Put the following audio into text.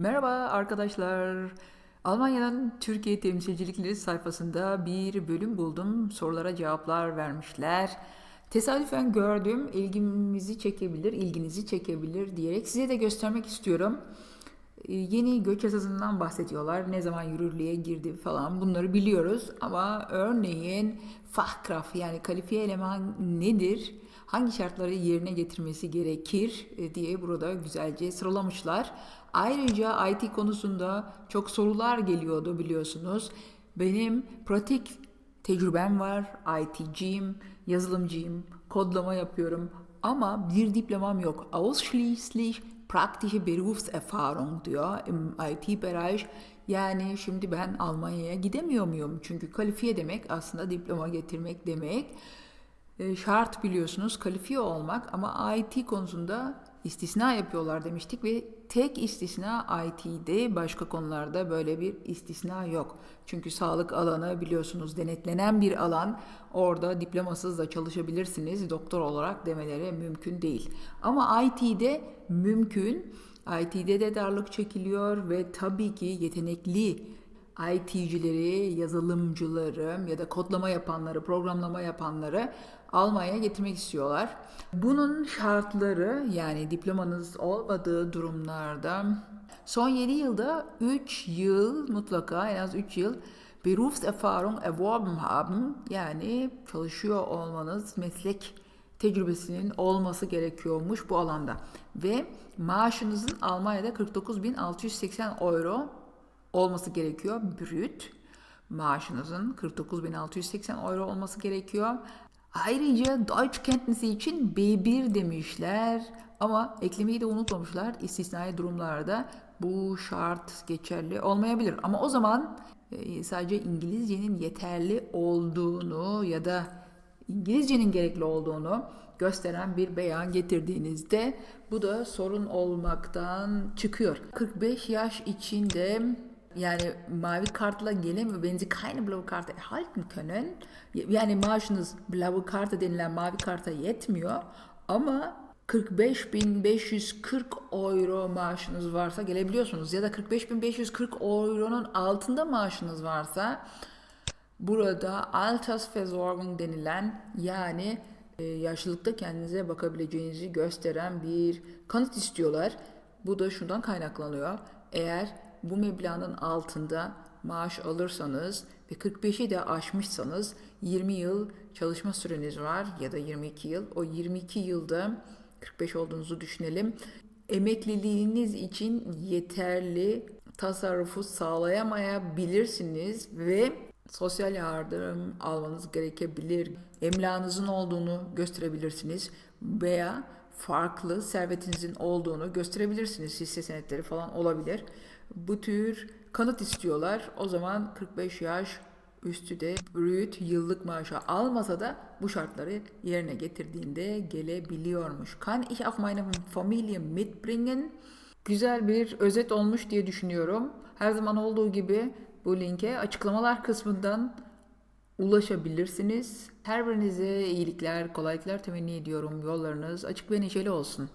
Merhaba arkadaşlar. Almanya'nın Türkiye temsilcilikleri sayfasında bir bölüm buldum. Sorulara cevaplar vermişler. Tesadüfen gördüm, ilgimizi çekebilir, ilginizi çekebilir diyerek size de göstermek istiyorum. Ee, Yeni göç yasasından bahsediyorlar. Ne zaman yürürlüğe girdi falan bunları biliyoruz. Ama örneğin Fachkraft yani kalifiye eleman nedir? Hangi şartları yerine getirmesi gerekir e, diye burada güzelce sıralamışlar. Ayrıca IT konusunda çok sorular geliyordu biliyorsunuz. Benim pratik tecrübem var. IT'ciyim, yazılımcıyım, kodlama yapıyorum ama bir diplomam yok. Ausschließlich praktische Berufserfahrung diyor im IT-Bereich. Yani şimdi ben Almanya'ya gidemiyor muyum? Çünkü kalifiye demek aslında diploma getirmek demek. E, şart biliyorsunuz kalifiye olmak ama IT konusunda istisna yapıyorlar demiştik ve tek istisna IT'de başka konularda böyle bir istisna yok. Çünkü sağlık alanı biliyorsunuz denetlenen bir alan. Orada diplomasız da çalışabilirsiniz. Doktor olarak demeleri mümkün değil. Ama IT'de mümkün. IT'de de darlık çekiliyor ve tabii ki yetenekli IT'cileri, yazılımcıları ya da kodlama yapanları, programlama yapanları Almanya'ya getirmek istiyorlar. Bunun şartları yani diplomanız olmadığı durumlarda son 7 yılda 3 yıl mutlaka en az 3 yıl Berufserfahrung erworben haben yani çalışıyor olmanız meslek tecrübesinin olması gerekiyormuş bu alanda. Ve maaşınızın Almanya'da 49.680 euro olması gerekiyor. Brüt maaşınızın 49.680 euro olması gerekiyor. Ayrıca Deutsch kenntnisi için B1 demişler ama eklemeyi de unutmamışlar. İstisnai durumlarda bu şart geçerli olmayabilir. Ama o zaman e, sadece İngilizcenin yeterli olduğunu ya da İngilizcenin gerekli olduğunu gösteren bir beyan getirdiğinizde bu da sorun olmaktan çıkıyor. 45 yaş içinde yani mavi kartla gelemiyor. Wenn Sie keine blaue Karte erhalten können, yani maaşınız blaue Karte denilen mavi karta yetmiyor ama 45.540 euro maaşınız varsa gelebiliyorsunuz. Ya da 45.540 euronun altında maaşınız varsa burada Altersversorgung denilen yani e, yaşlılıkta kendinize bakabileceğinizi gösteren bir kanıt istiyorlar. Bu da şundan kaynaklanıyor. Eğer bu meblağın altında maaş alırsanız ve 45'i de aşmışsanız 20 yıl çalışma süreniz var ya da 22 yıl. O 22 yılda 45 olduğunuzu düşünelim. Emekliliğiniz için yeterli tasarrufu sağlayamayabilirsiniz ve sosyal yardım almanız gerekebilir. Emlakınızın olduğunu gösterebilirsiniz veya farklı servetinizin olduğunu gösterebilirsiniz. Hisse senetleri falan olabilir. Bu tür kanıt istiyorlar. O zaman 45 yaş üstü de brüt yıllık maaşı almasa da bu şartları yerine getirdiğinde gelebiliyormuş. Kann ich auch meine Familie mitbringen? Güzel bir özet olmuş diye düşünüyorum. Her zaman olduğu gibi bu linke açıklamalar kısmından ulaşabilirsiniz. Her birinize iyilikler, kolaylıklar temenni ediyorum. Yollarınız açık ve neşeli olsun.